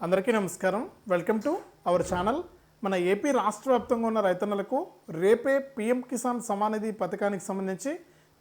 అందరికీ నమస్కారం. Welcome to our channel మన ఏపీ రాష్ట్ర వ్యాప్తంగా ఉన్న రైతన్నలకు రేపే పీఎం కిసాన్ సమానిధి పథకానికి సంబంధించి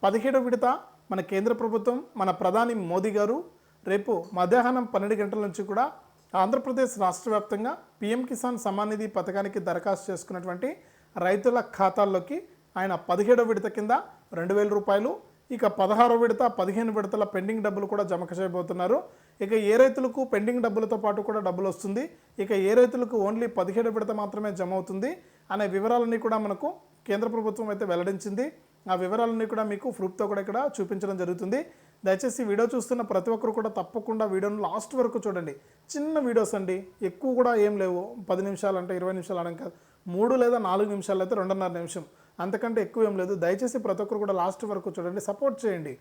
పదిహేడో విడత మన కేంద్ర ప్రభుత్వం మన ప్రధాని మోదీ గారు రేపు మధ్యాహ్నం పన్నెండు గంటల నుంచి కూడా ఆంధ్రప్రదేశ్ రాష్ట్ర వ్యాప్తంగా పీఎం కిసాన్ సమానిధి పథకానికి దరఖాస్తు చేసుకున్నటువంటి రైతుల ఖాతాల్లోకి ఆయన పదిహేడో విడత కింద రెండు వేల రూపాయలు ఇక పదహారో విడత పదిహేను విడతల పెండింగ్ డబ్బులు కూడా జమ చేయబోతున్నారు. ఇక ఏ రైతులకు పెండింగ్ డబ్బులతో పాటు కూడా డబ్బులు వస్తుంది? ఇక ఏ రైతులకు ఓన్లీ పదిహేడు విడత మాత్రమే జమ అవుతుంది? అనే వివరాలన్నీ కూడా మనకు కేంద్ర ప్రభుత్వం అయితే వెల్లడించింది. ఆ వివరాలన్నీ కూడా మీకు ప్రూఫ్తో కూడా ఇక్కడ చూపించడం జరుగుతుంది. దయచేసి వీడియో చూస్తున్న ప్రతి ఒక్కరు కూడా తప్పకుండా వీడియోను లాస్ట్ వరకు చూడండి. చిన్న వీడియోస్ అండి. ఎక్కువ కూడా ఏం లేవు. పది నిమిషాలు అంటే ఇరవై నిమిషాలు అనడం కాదు మూడు లేదా నాలుగు నిమిషాలు అయితే రెండున్నర నిమిషం. అంతకంటే ఎక్కువ ఏం లేదు. దయచేసి ప్రతి ఒక్కరు కూడా లాస్ట్ వరకు చూడండి. సపోర్ట్ చేయండి.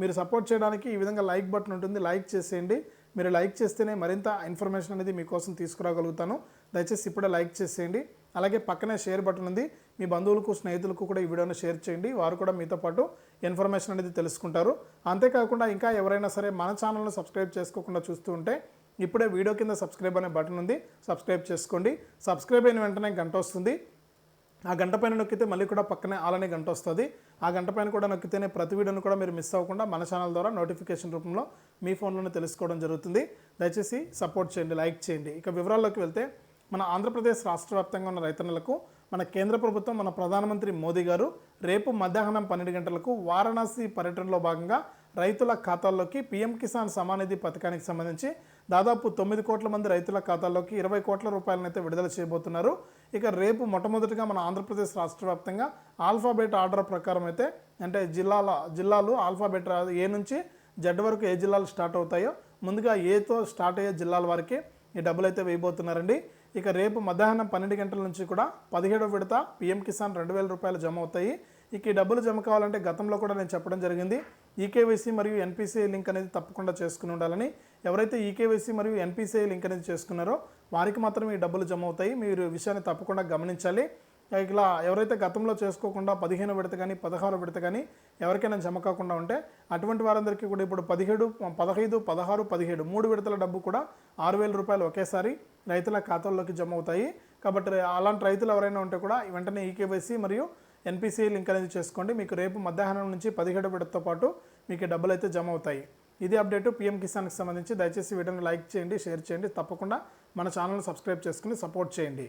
మీరు సపోర్ట్ చేయడానికి ఈ విధంగా లైక్ బటన్ ఉంటుంది. లైక్ చేసేయండి. మీరు లైక్ చేస్తేనే మరింత ఇన్ఫర్మేషన్ అనేది మీకోసం తీసుకురాగలుగుతాను. దయచేసి ఇప్పుడే లైక్ చేసేయండి. అలాగే పక్కనే షేర్ బటన్ ఉంది. మీ బంధువులకు స్నేహితులకు కూడా ఈ వీడియోను షేర్ చేయండి. వారు కూడా మీతో పాటు ఇన్ఫర్మేషన్ అనేది తెలుసుకుంటారు. అంతేకాకుండా ఇంకా ఎవరైనా సరే మన ఛానల్ను సబ్స్క్రైబ్ చేసుకోకుండా చూస్తూ ఉంటే ఇప్పుడే వీడియో కింద సబ్స్క్రైబ్ అనే బటన్ ఉంది. సబ్స్క్రైబ్ చేసుకోండి. సబ్స్క్రైబ్ అయిన వెంటనే గంట వస్తుంది. ఆ గంట పైన నొక్కితే మళ్ళీ కూడా పక్కనే ఆలనే గంట వస్తుంది. ఆ గంట పైన కూడా నొక్కితేనే ప్రతి వీడియోను కూడా మీరు మిస్ అవ్వకుండా మన ఛానల్ ద్వారా నోటిఫికేషన్ రూపంలో మీ ఫోన్లోనే తెలుసుకోవడం జరుగుతుంది. దయచేసి సపోర్ట్ చేయండి లైక్ చేయండి. ఇక వివరాల్లోకి వెళ్తే మన ఆంధ్రప్రదేశ్ రాష్ట్ర వ్యాప్తంగా ఉన్న రైతన్నలకు మన కేంద్ర ప్రభుత్వం మన ప్రధానమంత్రి మోదీ గారు రేపు మధ్యాహ్నం పన్నెండు గంటలకు వారణాసి పర్యటనలో భాగంగా రైతుల ఖాతాల్లోకి పీఎం కిసాన్ సమానిధి పథకానికి సంబంధించి దాదాపు తొమ్మిది కోట్ల మంది రైతుల ఖాతాల్లోకి ఇరవై కోట్ల రూపాయలనైతే విడుదల చేయబోతున్నారు. ఇక రేపు మొట్టమొదటిగా మన ఆంధ్రప్రదేశ్ రాష్ట్ర వ్యాప్తంగా ఆల్ఫాబెట్ ఆర్డర్ ప్రకారం అయితే అంటే జిల్లాల జిల్లాలు ఆల్ఫాబెట్ ఏ నుంచి జడ్ వరకు ఏ జిల్లాలు స్టార్ట్ అవుతాయో ముందుగా ఏతో స్టార్ట్ అయ్యే జిల్లాల వారికి ఈ డబ్బులు అయితే వేయబోతున్నారండి. ఇక రేపు మధ్యాహ్నం పన్నెండు గంటల నుంచి కూడా పదిహేడో విడత పీఎం కిసాన్ రెండు వేల రూపాయలు జమ అవుతాయి. ఇక ఈ డబ్బులు జమ కావాలంటే గతంలో కూడా నేను చెప్పడం జరిగింది. ఈకేవైసీ మరియు ఎన్పిసిఐ లింక్ అనేది తప్పకుండా చేసుకుని ఉండాలని. ఎవరైతే ఈకేవైసీ మరియు ఎన్పిసిఐ లింక్ అనేది చేసుకున్నారో వారికి మాత్రం ఈ డబ్బులు జమ అవుతాయి. మీరు విషయాన్ని తప్పకుండా గమనించాలి. ఇలా ఎవరైతే గతంలో చేసుకోకుండా పదిహేను విడత కానీ పదహారు విడత కానీ ఎవరికైనా జమ కాకుండా ఉంటే అటువంటి వారందరికీ కూడా ఇప్పుడు పదిహేడు పదహైదు పదహారు పదిహేడు మూడు విడతల డబ్బు కూడా ఆరు వేల రూపాయలు ఒకేసారి రైతుల ఖాతాల్లోకి జమ అవుతాయి. కాబట్టి అలాంటి రైతులు ఎవరైనా ఉంటే కూడా వెంటనే ఈకేవైసీ మరియు ఎన్పిసిఐ లింక్ అనేది చేసుకోండి. మీకు రేపు మధ్యాహ్నం నుంచి పదిహేడు విడతతో పాటు మీకు డబ్బులు అయితే జమ అవుతాయి. ఇది అప్డేట్ పీఎం కిసాన్కి సంబంధించి దయచేసి వీడియోని లైక్ చేయండి షేర్ చేయండి. తప్పకుండా మన ఛానల్ని సబ్స్క్రైబ్ చేసుకుని సపోర్ట్ చేయండి.